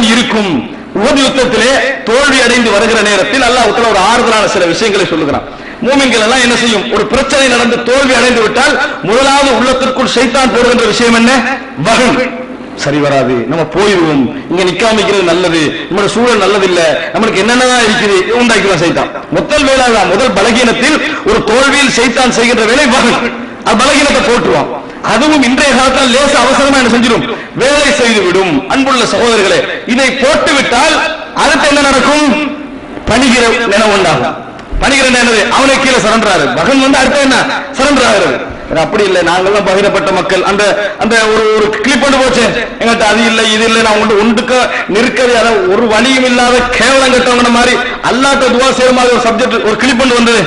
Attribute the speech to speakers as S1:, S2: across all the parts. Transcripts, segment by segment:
S1: தான் இருக்கும். உகது யுத்தத்திலே தோல்வி அடைந்து வருகிற நேரத்தில் அல்லாஹ் உத்தரவு ஒரு ஆறுதலான சில விஷயங்களை சொல்லுகிறான். மூமின்கள் எல்லாம் என்ன செய்யும்? ஒரு பிரச்சனை நடந்து தோல்வி அடைந்து விட்டால் முதலாவது உள்ளத்திற்குள் சைத்தான் போடுகின்ற விஷயம் என்ன? வகன். சரி வராது. நம்ம போயிருவோம். இங்க நிக்காமிக்கிறது நல்லது. நம்மளோட சூழல் நல்லது இல்ல நம்மளுக்கு என்னென்னதான் இருக்குது? உண்டாக்கிலாம் சைத்தான். முதல் வேலை முதல் பலகீனத்தில் ஒரு தோல்வியில் சைத்தான் செய்கின்ற வேலை வகன். அது பலகீனத்தை போட்டுருவான் அதுவும் இன்றைய காலத்தால் லேச அவசரமா என்ன செஞ்சிடும் வேலை செய்து விடும் அன்புள்ள சகோதரர்களே இதை போட்டு விட்டால் அடுத்து என்ன நடக்கும்? பணிகிற நினைவு உண்டாகும். பணிகிற என்னது? அவனை கீழே சரண்டாரு மகன் வந்து அடுத்து என்ன? சரண்டாகிறது அப்படி இல்லை. நாங்கெல்லாம் பகிரப்பட்ட மக்கள். அந்த அந்த ஒரு ஒரு கிளிப் கொண்டு போச்சு. எங்கள்கிட்ட அது இல்லை இது இல்லை. நான் உண்டு உண்டுக்க நிற்கிறது அதாவது ஒரு வழியும் இல்லாத கேவலம் கட்டவங்க மாதிரி அல்லாட்ட துவா செய்யற மாதிரி ஒரு சப்ஜெக்ட் ஒரு கிளிப் கொண்டு வந்தது.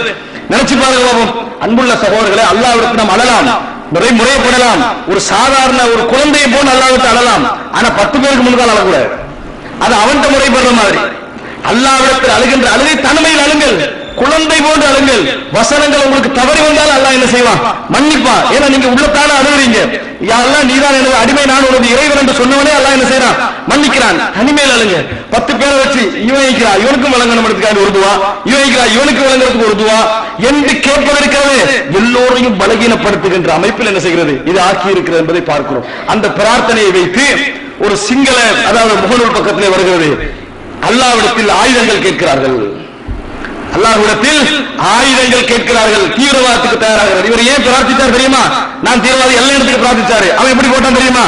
S1: நினைச்சு பாருங்க அன்புள்ள சகோதரர்களை அல்லாவிற்கு நாம் அழலாம். முறைப்படலாம் ஒரு சாதாரண ஒரு குழந்தையை போல் அல்லாவிட்டு அழலாம். ஆனா பத்து பேருக்கு முன்னால் அழக்கூடாது. அது அவன்கிட்ட முறைப்படுற மாதிரி. அல்லாவிடத்தில் அழுகின்ற அழுகை தனிமையில் அழுங்கள். குழந்தை போன்று அழுங்கள். வசனங்கள் உங்களுக்கு தவறி வந்தால் அல்லாஹ் என்ன செய்வான்? மன்னிப்பா ஏன்னா நீங்க உள்ளத்தான அழுகுறீங்க. யாரெல்லாம் நீதான் எனது அடிமை நான் உனது இறைவன் என்று சொன்னவனே அல்லாஹ் என்ன செய்யறான் மன்னிக்கிறான். தனிமையில் அழுங்க. பத்து பேரை வச்சு இவன் இருக்கிறா இவனுக்கும் வழங்கணும்ன்றதுக்காக ஒரு துவா. இவன் இருக்கிறா இவனுக்கு வழங்குறதுக்கு ஒரு துவா. என்று கேட்பதற்கிறது எல்லோரையும் பலகீனப்படுத்துகின்ற அமைப்பில் என்ன செய்கிறது? இது ஆக்கி இருக்கிறது என்பதை பார்க்கிறோம். அந்த பிரார்த்தனையை வைத்து ஒரு சிங்கள அதாவது முகநூல் பக்கத்திலே வருகிறது. அல்லாவிடத்தில் ஆயுதங்கள் கேட்கிறார்கள். அல்லாஹ்விடத்தில் ஆயுதங்கள் கேட்கிறார்கள் தீவிரவாதத்துக்கு தயாராகிறார் இவர் ஏன் பிரார்த்தித்தார் தெரியுமா? நான் தீவிரவாதி எல்லா இடத்துக்கு பிரார்த்திச்சாரு. அவன் எப்படி போட்டான் தெரியுமா?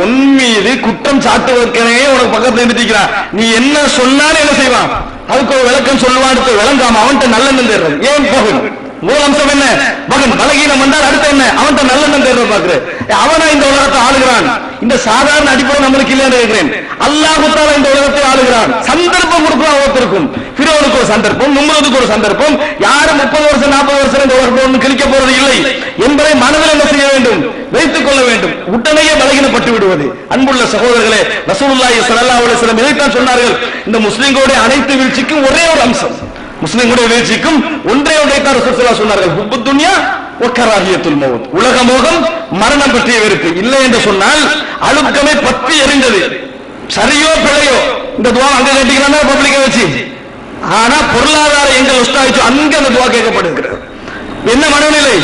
S1: உன் மீது குற்றம் சாட்டுவதற்கே உனக்கு பக்கத்துல இருந்துக்கிறான் நீ என்ன சொன்னாலும் என்ன செய்வான்? அதுக்கு ஒரு விளக்கம் சொல்லுவான்னு விளங்காம அவன்கிட்ட நல்லெண்ணம் தேடுறது. ஏன் போகும் மூல அம்சம் என்ன? மகன் பலகீனம் வந்தால் அடுத்து என்ன? அவன்கிட்ட நல்லெண்ணம் தேடுறது பாக்குறேன் அவனா இந்த உலகத்தை ஆளுகிறான். இந்த சாதாரண அடிப்படை நம்மளுக்கு இல்லைன்னு இருக்கிறேன் அல்லாஹுத்தால இந்த உலகத்தை ஆளுகிறான். சந்தர்ப்பம் கொடுக்கலாம் ஒருத்தருக்கும் பிறவனுக்கு ஒரு சந்தர்ப்பம் நும்மதுக்கு ஒரு சந்தர்ப்பம். யாரும் முப்பது வருஷம் நாற்பது வருஷம் இந்த உலகத்தை கிழிக்க போறது இல்லை. என்பதை மனதில் என்ன செய்ய வேண்டும்? வைத்துக் கொள்ள வேண்டும். உடனே பலகீனப்பட்டு விடுவது. அன்புள்ள சகோதரர்களே ரசூலுல்லாஹி ஸல்லல்லாஹு அலைஹி இதைத்தான் சொன்னார்கள். இந்த முஸ்லிம்களுடைய அனைத்து வீழ்ச்சிக்கும் ஒரே ஒரு அம்சம். முஸ்லிம்களுடைய வீழ்ச்சிக்கும் ஒன்றே ஒன்றை தான் ரசூல் சொன்னார்கள். ஹுப்பு துன்யா ஒக்கராகியத்துல் மௌத். உலக மோகம் மரணம் பற்றிய வெறுப்பு. இல்லை என்று சொன்னால் அழுக்கமே பற்றி எரிந்தது. சரியோ பிழையோ? இந்த துவா அங்க கேட்டீங்கன்னா பப்ளிக்க வச்சு? ஆனா பொருளாதார எங்க உஸ்தாயிச்சோ அங்க அந்த துவா கேட்கப்படுகிறது. என்ன மனநிலை?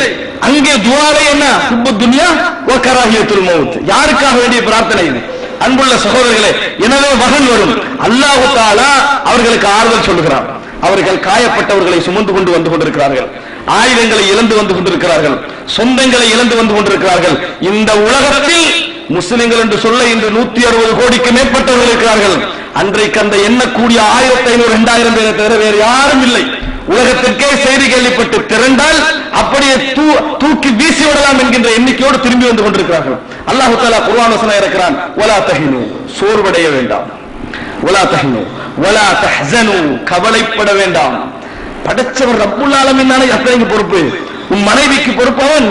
S1: அங்கே துவாவே என்ன? ஹுப்பு துன்யா ஒக்கராகியத்துல் மௌத். யாருக்காக வேண்டிய பிரார்த்தனை இது? அன்புள்ள சகோதரர்களே எனவே மகன் வரும். அல்லாஹு தாலா அவர்களுக்கு ஆறுதல் சொல்லுகிறார் அவர்கள் காயப்பட்டவர்களை சுமந்து கொண்டு வந்து கொண்டிருக்கிறார்கள். ஆயுதங்களை இழந்து வந்து கொண்டிருக்கிறார்கள். சொந்தங்களை இழந்து வந்து கொண்டிருக்கிறார்கள். இந்த உலகத்தில் முஸ்லிம்கள் என்று சொல்ல இன்று நூத்தி அறுபது கோடிக்கு மேற்பட்டவர்கள் இருக்கிறார்கள். அன்றைக்கு அந்த எண்ணக்கூடிய ஆயிரத்தி ஐநூறு இரண்டாயிரம் பேரை தவிர வேறு யாரும் இல்லை. உலகத்திற்கே செய்தி கேள்விப்பட்டு திரண்டால் அப்படியே தூ- தூக்கி வீசி விடலாம் என்கின்ற எண்ணிக்கையோடு திரும்பி வந்து கொண்டிருக்கிறார்கள். அல்லாஹு தாலா குர்ஆன் வசனம் இருக்கிறான் ஒலா தஹினு சோர்வடைய வேண்டாம். ஒலா தஹினு ஒலா தஹ்சனு கவலைப்பட வேண்டாம். படைச்சவர் ரப்புல் ஆலமீன் தானே பொறுப்பு. உன் மனைவிக்கு பொறுப்பு அவன்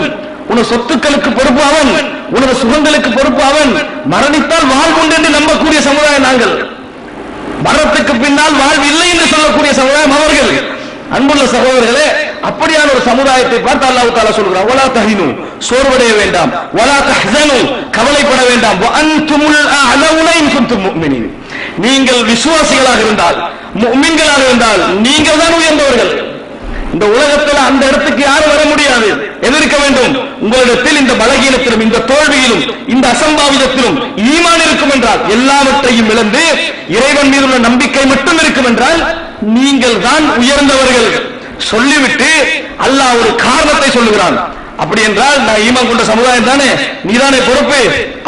S1: உனது சொத்துக்களுக்கு பொறுப்பு அவன் உனது சுகங்களுக்கு பொறுப்பு அவன் மரணித்தால் வாழ்வுண்டு என்று நம்பக்கூடிய சமுதாயம் நாங்கள். மரணத்துக்கு பின்னால் வாழ்வு இல்லை என்று சொல்லக்கூடிய சமுதாயம் அவர்கள். அன்புள்ள சகோதரர்களே அப்படியான ஒரு சமுதாயத்தை பார்த்து அல்லாஹு தாலா சொல்கிறான் ஒலா தஹினு. சோர்வடைய வேண்டாம். ஒலா தஹ்சனு. கவலைப்பட வேண்டாம். அன்துமுல் அலவுன இன் குன்தும் முஃமினீன் நீங்கள் விசுவாசிகளாக இருந்தால் முஃமின்களாக இருந்தால் நீங்கள் தான் உயர்ந்தவர்கள். இந்த உலகத்தில் அந்த இடத்துக்கு யாரும் வர முடியாது. எதிர்க்க வேண்டும். உங்களிடத்தில் இந்த பலகீனத்திலும் இந்த தோல்வியிலும் இந்த அசம்பாவிதத்திலும் ஈமான் இருக்கும் என்றால் எல்லாவற்றையும் இழந்து இறைவன் மீது உள்ள நம்பிக்கை மட்டும் இருக்கும் என்றால் நீங்கள் தான் உயர்ந்தவர்கள். சொல்லிவிட்டு அல்லாஹ் ஒரு காரணத்தை சொல்லுகிறான். அப்படி என்றால் நான் ஈமான் கொண்ட சமுதாயம் தானே? நீதானே பொறுப்பு?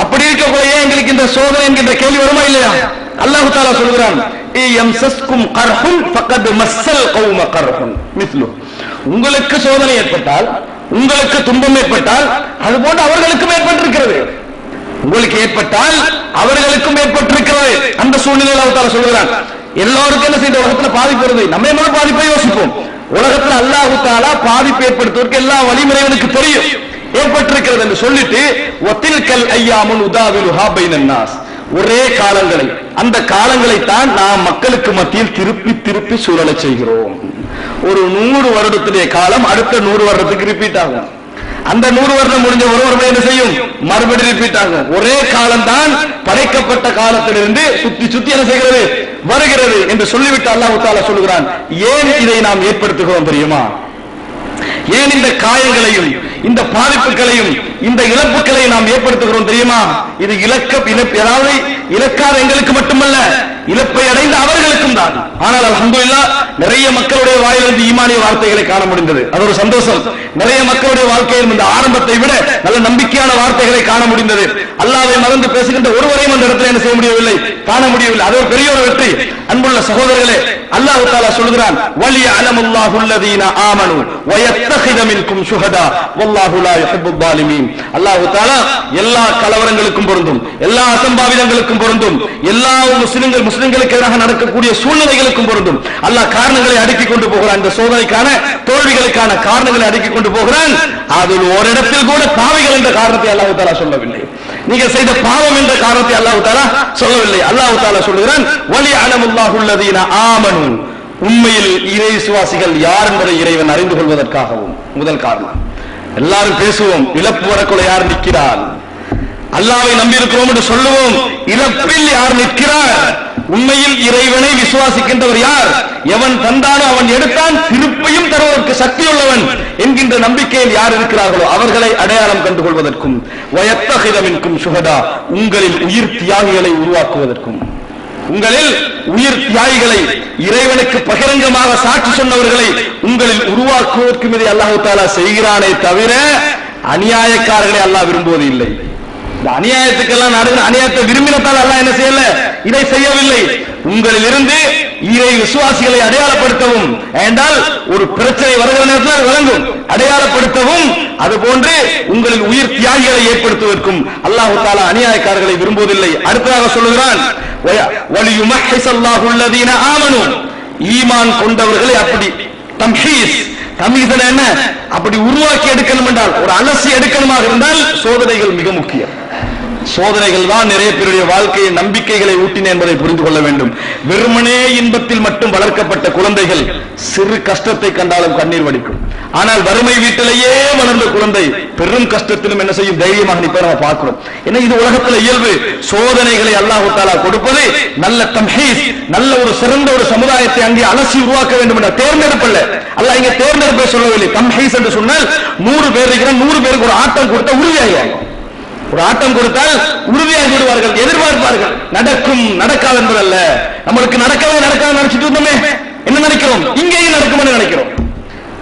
S1: அப்படி இருக்கக்கூடிய எங்களுக்கு இந்த சோதனை என்கின்ற கேள்வி வருமா இல்லையா? அல்லாஹு தாலா சொல்கிறான் உங்களுக்கு சோதனை ஏற்பட்டால் உங்களுக்கு துன்பம் ஏற்பட்டால் அது போன்று அவர்களுக்கும் ஏற்பட்டிருக்கிறது. உங்களுக்கு ஏற்பட்டால் அவர்களுக்கும் ஏற்பட்டிருக்கிறது. அந்த சூழ்நிலையில் அவர் தாலா சொல்கிறான் எல்லாருக்கும் என்ன செய்த உலகத்துல பாதிப்பு வருது. நம்ம என்ன பாதிப்பை யோசிப்போம்? உலகத்துல அல்லாஹு தாலா பாதிப்பு ஏற்படுத்துவதற்கு எல்லா வழிமுறைகளுக்கு தெரியும். ஏற்பட்டிருக்கிறது என்று சொல்லிட்டு ஒத்தில்கல் ஐயாமுன் உதாவில் ஹாபைன் நாஸ் ஒரே காலங்களை அந்த காலங்களை தான் நாம் மக்களுக்கு மத்தியில் திருப்பி திருப்பி சூழலை செய்கிறோம். ஒரு நூறு வருடத்துடைய காலம் அடுத்த நூறு வருடத்துக்கு ரிப்பீட் ஆகும். அந்த நூறு வருடம் முடிஞ்ச ஒரு வருடம் என்ன செய்யும்? மறுபடியும் ரிப்பீட் ஆகும். ஒரே காலம்தான் படைக்கப்பட்ட காலத்திலிருந்து சுத்தி சுத்தி என்ன செய்கிறது? வருகிறது என்று சொல்லிவிட்டு அல்லாஹ் தாலா சொல்லுகிறான். ஏன் இதை நாம் ஏற்படுத்துகிறோம் தெரியுமா? ஏன் இந்த காயங்களையும் இந்த பாதிப்புகளையும் இந்த இழப்புகளை நாம் ஏற்படுத்துகிறோம் தெரியுமா? இது இலக்க இழப்பு அதாவது இலக்காத எங்களுக்கு மட்டுமல்ல இழப்பை அடைந்த அவர்களுக்கும் தான். ஆனால் அலமதுல்லா நிறைய மக்களுடைய வாயிலிருந்து ஈமானிய வார்த்தைகளை காண முடிந்தது. அது ஒரு சந்தோஷம். நிறைய மக்களுடைய வாழ்க்கையில் இந்த ஆரம்பத்தை விட நல்ல நம்பிக்கையான வார்த்தைகளை காண முடிந்தது. அல்லாவை மறந்து பேசுகின்ற ஒருவரையும் அந்த இடத்துல என்ன செய்ய முடியவில்லை? காண முடியவில்லை. அது ஒரு பெரிய ஒரு வெற்றி. அன்புள்ள சகோதரர்களே அல்லாஹு தாலா சொல்கிறான் வலி அலமுல்லாஹு அல்லதீன ஆமனு வயத்தஹித மின்கும் ஷுஹதா வல்லாஹு லா யுஹிப்புல் ஸாலிமீன். அல்லாஹ் தாலா எல்லா கலவரங்களுக்கும் பொருந்தும். எல்லா அசம்பாவிதங்களுக்கும் பொருந்தும். எல்லா முஸ்லிம்கள் முஸ்லிம்களுக்கு எதிராக நடக்கக்கூடிய சூழ்நிலைகளுக்கும் பொருந்தும். அல்லாஹ் காரணங்களை அடுக்கிக் கொண்டு போகிறான். இந்த சோதனைக்கான தோல்விகளுக்கான காரணங்களை அடுக்கிக் கொண்டு போகிறான். அதில் ஓரிடத்தில் கூட பாவைகள் என்ற காரணத்தை அல்லாஹு தாலா சொல்லவில்லை. நீங்க செய்த பாவம் என்ற காரணத்தை அல்லாஹு தாலா சொல்லவில்லை. அல்லாஹு தாலா சொல்லுகிறான் வலி அலமுல்லாஹுல்லதீன ஆமனும் உண்மையில் இறை விசுவாசிகள் யார் என்பதை இறைவன் அறிந்து கொள்வதற்காகவும். முதல் காரணம். எல்லாரும் பேசுவோம் இழப்பு வரக்குள்ள யார் நிற்கிறார் அல்லாவை நம்பியிருக்கிறோம் என்று சொல்லுவோம். இழப்பில் யார் நிற்கிறார்? உண்மையில் இறைவனை விசுவாசிக்கின்றவர் யார்? எவன் தந்தானோ அவன் எடுத்தான் திருப்பியும் தருவதற்கு சக்தி உள்ளவன் என்கின்ற நம்பிக்கையில் யார் இருக்கிறார்களோ அவர்களை அடையாளம் கண்டு கொள்வதற்கும் வயத்தகிதமின்கும் சுகதா உங்களில் உயிர் தியாகிகளை உருவாக்குவதற்கும். உங்களில் உயிர் தியாகிகளை இறைவனுக்கு பகிரங்கமாக சாட்சி சொன்னவர்களை உங்களில் உருவாக்குவதற்கும் இதை அல்லாஹு தாலா செய்கிறானே தவிர அநியாயக்காரர்களை அல்லாஹ் விரும்புவது இல்லை இந்த அநியாயத்துக்கெல்லாம் நடக்கிற அநியாயத்தை விரும்பினத்தால் அல்லாஹ் என்ன செய்யல? இதை செய்யவில்லை. உங்களில் இருந்து இறை விசுவாசிகளை அடையாளப்படுத்தவும் என்றால் ஒரு பிரச்சனை வருகிற நேரத்தில் அது விளங்கும். அடையாளப்படுத்தவும் அதுபோன்று உங்களில் உயிர் தியாகிகளை ஏற்படுத்துவதற்கும் அல்லாஹு தாலா அநியாயக்காரர்களை விரும்புவதில்லை. அடுத்ததாக சொல்லுகிறான் வலியுமஹிஸ் அல்லாஹுல்லதீன ஆமனு. ஈமான் கொண்டவர்களை அப்படி தம்ஹீஸ் தம்ஹீஸ் என்ன? அப்படி உருவாக்கி எடுக்கணும் என்றால் ஒரு அலசி எடுக்கணுமாக இருந்தால் சோதனைகள் மிக முக்கியம். சோதனைகள் தான் நிறைய பேருடைய வாழ்க்கையை நம்பிக்கைகளை ஊட்டின என்பதை புரிந்து கொள்ள வேண்டும். வெறுமனே இன்பத்தில் மட்டும் வளர்க்கப்பட்ட குழந்தைகள் சிறு கஷ்டத்தை கண்டாலும் கண்ணீர் வடிக்கும். ஆனால் வறுமை வீட்டிலேயே வளர்ந்த குழந்தை பெரும் கஷ்டத்திலும் என்ன செய்யும்? தைரியமாக நிற்ப நம்ம பார்க்கிறோம். ஏன்னா இது உலகத்துல இயல்பு. சோதனைகளை அல்லாஹு தாலா கொடுப்பது நல்ல தம்ஹீஸ் நல்ல ஒரு சிறந்த ஒரு சமுதாயத்தை அங்கே அலசி உருவாக்க வேண்டும் என்ற தேர்ந்தெடுப்பல்ல அல்ல. இங்க தேர்ந்தெடுப்பை சொல்லவில்லை. தம்ஹீஸ் என்று சொன்னால் நூறு பேர் இருக்கிற நூறு பேருக்கு ஒரு ஆட்டம் கொடுத்த உறுதியாகிவாங்க ஒரு ஆட்டம் கொடுத்தால் உறுதியாகி விடுவார்கள் எதிர்பார்ப்பார்கள். நடக்கும் நடக்காது என்பதல்ல. நம்மளுக்கு நடக்கவே நடக்காது நினைச்சிட்டு இருந்தோமே. என்ன நினைக்கிறோம்? இங்கேயும் நடக்கும்னு நினைக்கிறோம்.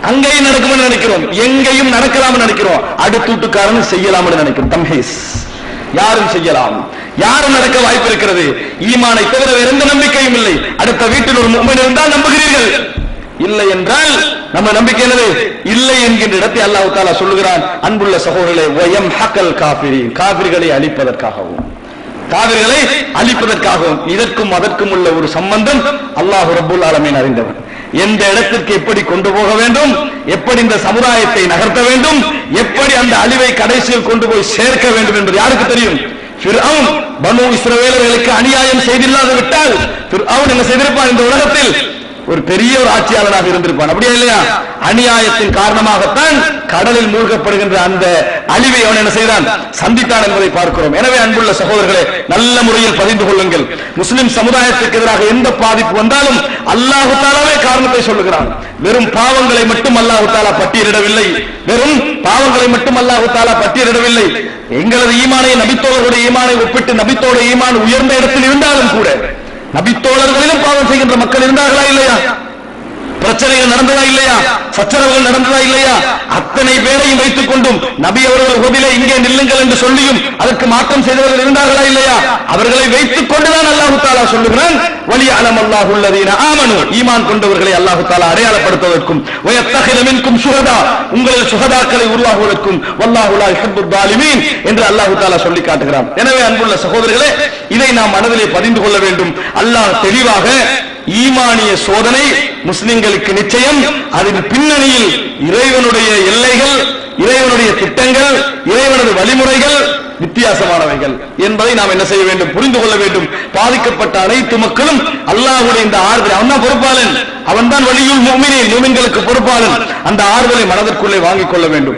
S1: அங்கேயும் நடக்கும்னு நினைக்கிறோம். எங்கேயும் நடக்கலாம் நினைக்கிறோம். அடுத்த வீட்டுக்காரன் செய்யலாம்னு நினைக்கிறோம். தம்ஹேஸ். யாரும் செய்யலாம். யாரும் நடக்க வாய்ப்பு இருக்கிறது. ஈமானை தவிர எந்த நம்பிக்கையும் இல்லை. அடுத்த வீட்டில் ஒரு மும்மன் இருந்தால் நம்புகிறீர்கள். இல்லை என்றால் நம்ம நம்பிக்கை என்னது? இல்லை என்கின்ற இடத்தை அல்லாஹ் தாலா சொல்லுகிறான் அன்புள்ள சகோதரர்களே ஒயம் ஹக்கல் காபிரி காபிர்களை அழிப்பதற்காகவும். காவிர்களை அழிப்பதற்காகவும். இதற்கும் அதற்கும் உள்ள ஒரு சம்பந்தம் அல்லாஹ் ரபுல் ஆலமீன் அறிந்தவன். எந்த இடத்திற்கு எப்படி கொண்டு போக வேண்டும்? எப்படி இந்த சமுதாயத்தை நகர்த்த வேண்டும்? எப்படி அந்த அழிவை கடைசியில் கொண்டு போய் சேர்க்க வேண்டும் என்பது யாருக்கு தெரியும்? பனு இஸ்ரவேலர்களுக்கு அநியாயம் செய்தில்லாது விட்டால் என்ன செய்திருப்பான் இந்த உலகத்தில்? ஒரு பெரிய ஒரு ஆட்சியாளராக இருந்திருப்பான். அப்படியா இல்லையா? அநியாயத்தின் காரணமாகத்தான் கடலில் மூழ்கப்படுகின்ற அந்த அழிவை அவன் என்ன செய்தான்? சந்தித்தான் என்பதை பார்க்கிறோம். எனவே அன்புள்ள சகோதரர்களே நல்ல முறையில் பதிந்து கொள்ளுங்கள். முஸ்லிம் சமுதாயத்திற்கு எதிராக எந்த பாதிப்பு வந்தாலும் அல்லாஹு தாலாவே காரணத்தை சொல்லுகிறான். வெறும் பாவங்களை மட்டும் அல்லாஹு தாலா பட்டியலிடவில்லை. வெறும் பாவங்களை மட்டும் அல்லாஹு தாலா பட்டியலிடவில்லை. எங்களது ஈமானை நபித்தோழர்களுடைய ஈமானை ஒப்பிட்டு நபித்தோட ஈமான் உயர்ந்த இடத்தில் இருந்தாலும் கூட நபித்தோழர்களிலும் பாவம் செய்கின்ற மக்கள் இருந்தார்களா இல்லையா? பிரச்சனைகள் நடந்ததா இல்லையா? சச்சரவுகள் நடந்ததா இல்லையா? அத்தனை பேரையும் வைத்துக் கொண்டும் நபி அவர்கள் உதிலே இங்கே நில்லுங்கள் என்று சொல்லியும் அதற்கு மாற்றம் செய்தவர்கள் இருந்தார்களா இல்லையா? அவர்களை வைத்துக் கொண்டுதான் அல்லாஹு தாலா சொல்லுகிறான் வலி அலம் அல்லாஹ் உள்ளதீன ஆமனு. ஈமான் கொண்டவர்களை அல்லாஹு தாலா அடையாளப்படுத்துவதற்கும் வயத்தகில சுகதா. உங்களில் சுகதாக்களை உருவாகுவதற்கும் வல்லாஹுலா யுஹிப்புத் என்று அல்லாஹு தாலா சொல்லி காட்டுகிறான். எனவே அன்புள்ள சகோதரர்களே இதை நாம் மனதிலே பதிந்து கொள்ள வேண்டும். அல்லாஹ் தெளிவாக ஈமானிய சோதனை முஸ்லிம்களுக்கு நிச்சயம் அதன் பின்னணியில் இறைவனுடைய எல்லைகள் இறைவனுடைய திட்டங்கள் இறைவனது வழிமுறைகள் வித்தியாசமானவைகள் என்பதை நாம் என்ன செய்ய வேண்டும் புரிந்து கொள்ள வேண்டும். பாதிக்கப்பட்ட அனைத்து மக்களும் அல்லாஹுடைய இந்த ஆறுதல் அவன் தான் பொறுப்பாளன். அவன் தான் வழியில் மூமினின் மூமின்களுக்கு பொறுப்பாளன். அந்த ஆறுதலை மனதிற்குள்ளே வாங்கிக் கொள்ள வேண்டும்.